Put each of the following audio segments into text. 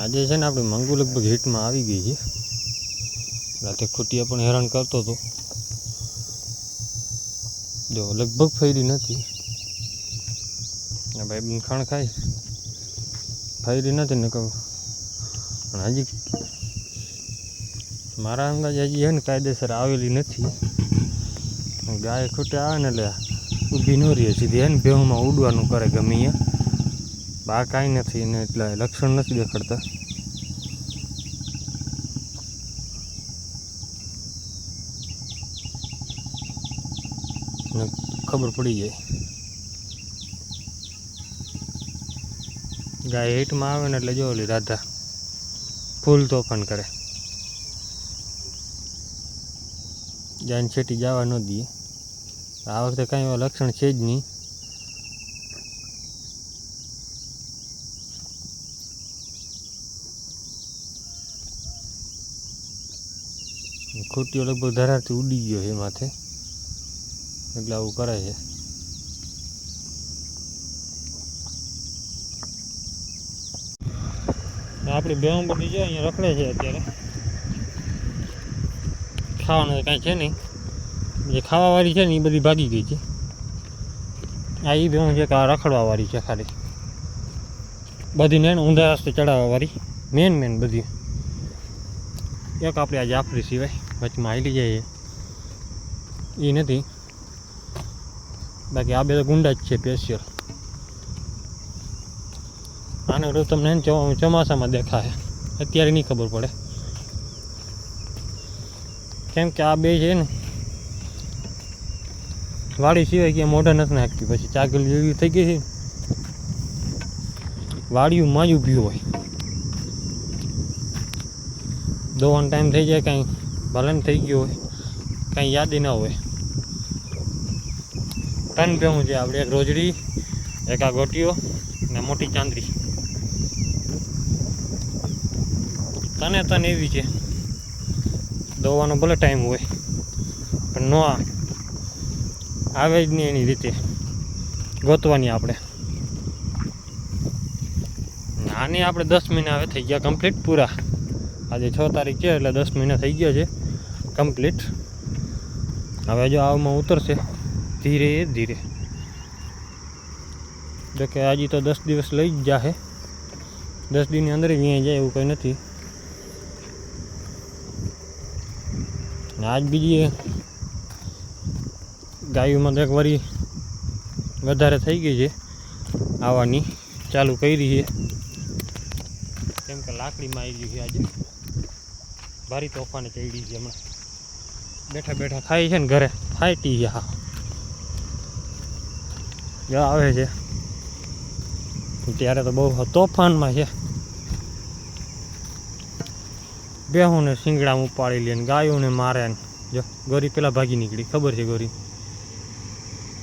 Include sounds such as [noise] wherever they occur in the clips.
આજે છે ને આપણે મંગુ લગભગ હિટમાં આવી ગઈ છે. રાતે ખૂટિયા પણ હેરાન કરતો હતો. જો લગભગ ફેરી નથી. ભાઈ બન ખાણ ખાય. ફેરી નથી ને કહું. પણ હજી મારા અંદાજે હજી છે ને કાયદેસર આવેલી નથી. ગાય ખૂટે આવે ને એટલે ઊભી ન રહે. સીધી હે ને ભેહુમાં ઉડવાનું કરે ગમે અહીંયા બા કાંઈ નથી ને એટલે લક્ષણ નથી દેખાડતા. ખબર પડી જાય. ગાય હેઠમાં આવે ને એટલે જો ઓલી રાધા ફૂલ તોફાન કરે. ગાયને છેટી જવા ન દઈએ. આ વખતે કાંઈ લક્ષણ છે જ નહીં. ખોટીઓ લગભગ ધરારથી ઉડી ગયો છે માથે એટલે આવું કરે છે. આપણી બેહું બધી છે, અહીંયા રખડે છે અત્યારે. ખાવાનું કાંઈ છે નહીં. જે ખાવાવાળી છે ને એ બધી ભાગી ગઈ છે. આ એ બેહું છે કે આ રખડવાવાળી છે ખાલી. બધી ને ઊંધા રસ્તે ચડાવવાવાળી. મેન મેન બધી. એક આપણે આ જાફરી સિવાય વચમાં હાલી જાય એ નથી. બાકી આ બે તો ગુંડા જ છે સ્પેશિયલ આને રોજ તમને ચોમાસામાં દેખાય અત્યારે નહીં ખબર પડે. કેમ કે આ બે છે ને, વાડી સિવાય ક્યાં મોઢા નથી નાખતી. પછી ચાકલી એવી થઈ ગઈ છે. વાડીયું વાડિયું માં જ હોય. દોવાનો ટાઈમ થઈ જાય, કાંઈ ભલે થઈ ગયું હોય, કાંઈ યાદી ના હોય. ત્રણ ભેહું છે આપણે, એક રોજડી, એક આ ગોટીઓ ને મોટી ચાંદરી તને તને એવી છે. દોવાનો ભલે ટાઈમ હોય, પણ ન આવે જ નહીં એની રીતે. ગોતવાની આપણે. આની આપણે દસ મહિના હવે થઈ ગયા કમ્પ્લીટ પૂરા. આજે છ તારીખ છે એટલે દસ મહિના થઈ ગયા છે કમ્પ્લીટ. હવે જો આવમાં ઉતરશે, ધીરે ધીરે. જો કે આજે તો દસ દિવસ લઈ જ જાહે. દસ દિનની અંદર વ્યાઈ જાય એવું કંઈ નથી. આજ બીજી ગાયોમાં તો એક વરી વધારે થઈ ગઈ છે. આવવાની ચાલુ કરી છે. કેમ કે લાકડીમાં આવી ગયું છે આજે. ભારી તોફાને ચડી છે હમણાં. બેઠા બેઠા ખાઈ છે ને ઘરે. ફાટી છે હા. જો આવે છે. ત્યારે તો બહુ તોફાનમાં છે. બેહુને શિંગડામાં ઉપાડી લે ને ગાયોને મારે ને. જો, ગોરી પેલા ભાગી નીકળી. ખબર છે ગોરી?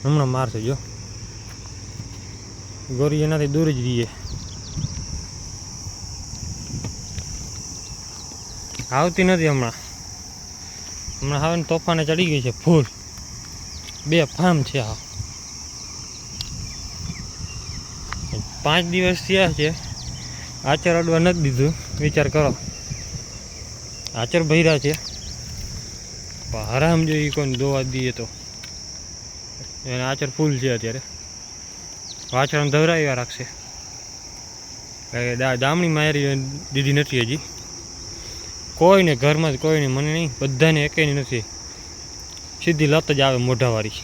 હમણાં મારશે, જો. ગોરી એનાથી દૂર જ રહીએ. આવતી નથી હમણાં. હમણાં હવે તોફાને ચડી ગઈ છે ફૂલ. બે ફાર્મ છે આ. પાંચ દિવસ થયા છે. આચર અડવા નથી દીધું. વિચાર કરો. આચર ભર્યા છે. હરામ જોઈએ કોઈને દોવા દઈએ તો. એને આચર ફૂલ છે અત્યારે. વાછરણ ધવરાવ્યા રાખશે. દામણી મારી દીધી નથી હજી. કોઈને ઘરમાં જ કોઈને મને નહીં, બધાને એકેય નથી. સીધી લત જ આવે મોઢાવાળી.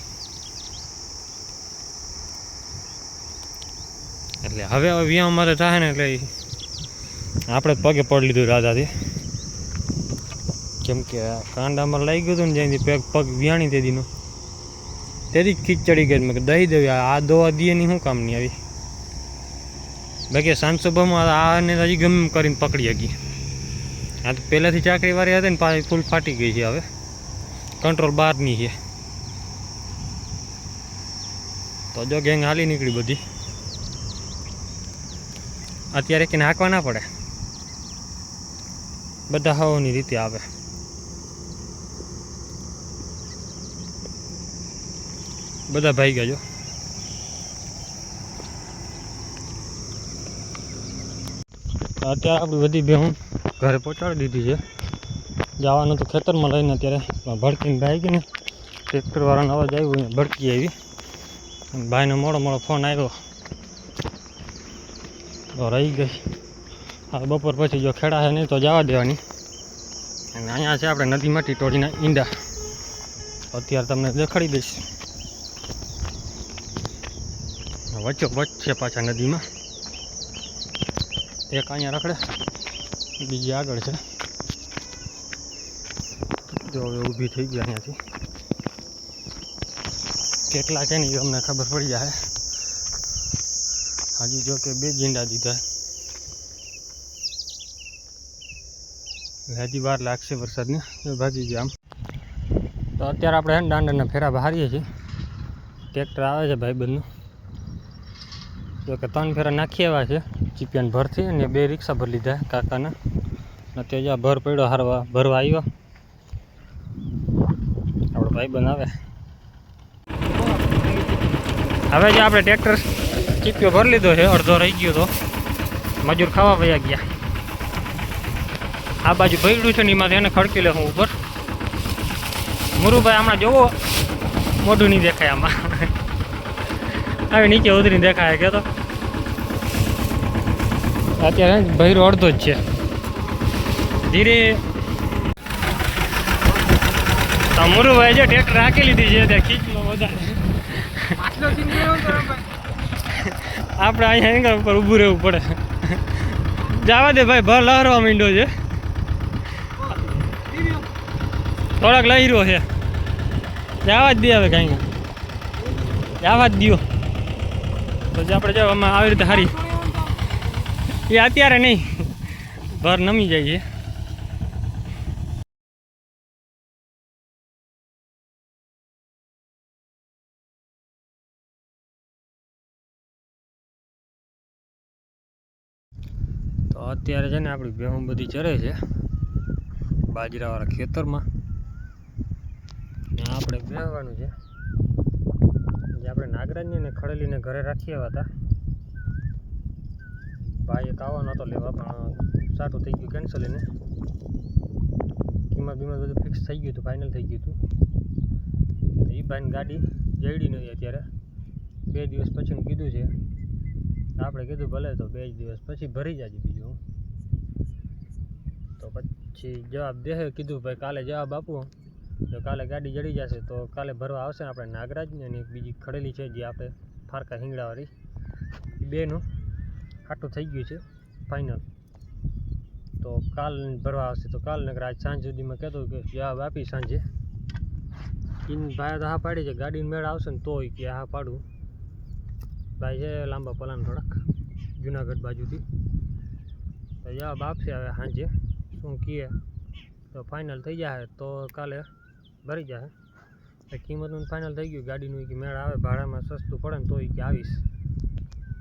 એટલે હવે હવે વ્યાહ મારે થાય ને એટલે આપણે પગે પડી લીધું રાધાથી. કેમ કે કાંડામાં લઈ ગયું હતું ને જ્યાંથી પગ પગ વ્યાણી તે તેથી ખીચ ચડી ગઈ મેં દહી દેવી, આ દવા દઈએ ની શું કામની આવી. બાકી સાંજસભામાં આને હજી ગમે કરીને પકડી શકી આ તો પહેલાંથી ચાકરી વાળી હતી ને પાછી ફૂલ ફાટી ગઈ છે હવે. કંટ્રોલ બહારની છે. તો જો ગેંગ હાલી નીકળી બધી. અત્યારે કે હાંકવા ના પડે. બધા હવાની રીતે આવે. બધા ભાઈ ગયા જો. અત્યારે આપણી બધી ભેહું ઘરે પહોંચાડી દીધી છે. જવાનું તો ખેતરમાં લઈને અત્યારે પણ ભડકીને ભાઈ ગઈ ને ટ્રેક્ટરવાળાનો અવાજ આવ્યો ને ભડકી આવી. અને ભાઈનો મોડો મોડો ફોન આવ્યો. તો રહી ગઈ. આ બપોર પછી જો ખેડા છે નહીં તો જવા દેવાની. અને અહીંયા છે આપણે નદીમાંથી ટોળીના ઈંડા. અત્યારે તમને દેખાડી દઈશ. વચ્ચો વચ્ચ છે પાછા નદીમાં. એક અહીંયા રખડે. બીજી આગળ છે. જો હવે ઊભી થઈ ગયા અહીંયાથી. કેટલા છે ને એ અમને ખબર પડી જાય. હજી જો કે બે ઝીંડા દીધા. હજી વાર લાગશે વરસાદને. ભાગી ગયા આમ. તો અત્યારે આપણે દાંડાના ફેરા બહારીએ છીએ. ટ્રેક્ટર આવે છે ભાઈબંધનું. જો કે ત્રણ ફેરા નાખી આવ્યા છે. ચીપિયાન ભરથી અને બે રિક્ષા ભરી લીધા કાકાના. તે જ્યાં ભર પડ્યો, હારવા ભરવા આવ્યો આપણો ભાઈબંધ આવે હવે જે આપણે ટ્રેક્ટર ચીપિયો ભરી લીધો છે, અડધો રહી ગયો તો. મજૂર ખાવા વયા ગયા. આ બાજુ ભર્યું છે ને એમાંથી એને ખડકી લે હું ઉપર. મુરુભાઈ હમણાં જોવો, મોઢું નહીં દેખાય આમાં. [laughs] હવે નીચે ઉતરીને દેખાય કે તો અત્યારે ભૈરો અડધો જ છે. ધીરે. તો ભાઈ છે ટ્રેક્ટર રાખી લીધી છે ત્યાં ખીચલો વધારે. આપણે અહીંયા એંગલ ઉપર ઊભું રહેવું પડે. જવા દે ભાઈ ભર લહેરવા માંડ્યો છે. થોડાક લહેરો છે. જવા જ દે હવે કાંઈ. જવા જ દો તો આપણે જો આમાં આવી રીતે હારી. એ અત્યારે નહીં. ભર નમી જાય છે. તો અત્યારે છે ને આપણી બેહું બધી ચરે છે. બાજરાવાળા ખેતરમાં. આપણે બેહવાનું છે. જે આપણે નાગરાજને ને ખડેલીને ઘરે રાખી હતા. ભાઈ એક આવવાનો હતો લેવા, પણ સાટું થઈ ગયું કેન્સલ એને. કિંમત બીમત બધું ફિક્સ થઈ ગયું હતું ફાઇનલ થઈ ગયું હતું. એ ભાઈને ગાડી જઈડી નથી અત્યારે. બે દિવસ પછીનું કીધું છે. આપણે કીધું ભલે તો બે જ દિવસ પછી ભરી જાજે બીજું તો પછી જવાબ દે કીધું ભાઈ કાલે જવાબ આપો. તો કાલે ગાડી જડી જશે તો કાલે ભરવા આવશે ને આપણે નાગરાજને અને બીજી ખડેલી છે જે આપણે ફારકા હિંગડાવાળી એ બેનું. ખાટું થઈ ગયું છે ફાઇનલ તો કાલ ભરવા આવશે, તો કાલ નગર આજ સાંજ સુધીમાં કહેતો કે જવાબ આપી સાંજે. ઇન ભાઈ તો હા પાડી છે, ગાડીને મેળ આવશે ને તોય કે હા પાડું. ભાઈ છે લાંબા પલાન થોડાક, જુનાગઢ બાજુથી. તો જવાબ આપશે હવે સાંજે, શું કહે. તો ફાઇનલ થઈ જાય તો કાલે ભરી જાય કિંમતનું ફાઇનલ થઈ ગયું, ગાડીનું કે મેળ આવે, ભાડામાં સસ્તું પડે ને તોય કે આવીશ.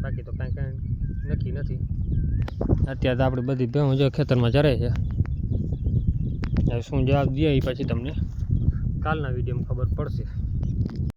બાકી તો કાંઈ કાંઈ નક્કી નથી. અત્યારે તો આપણી બધી ભેહું જો ખેતરમાં ચરે છે. હવે શું જવાબ દે એ પછી તમને. કાલના વિડીયોમાં ખબર પડશે.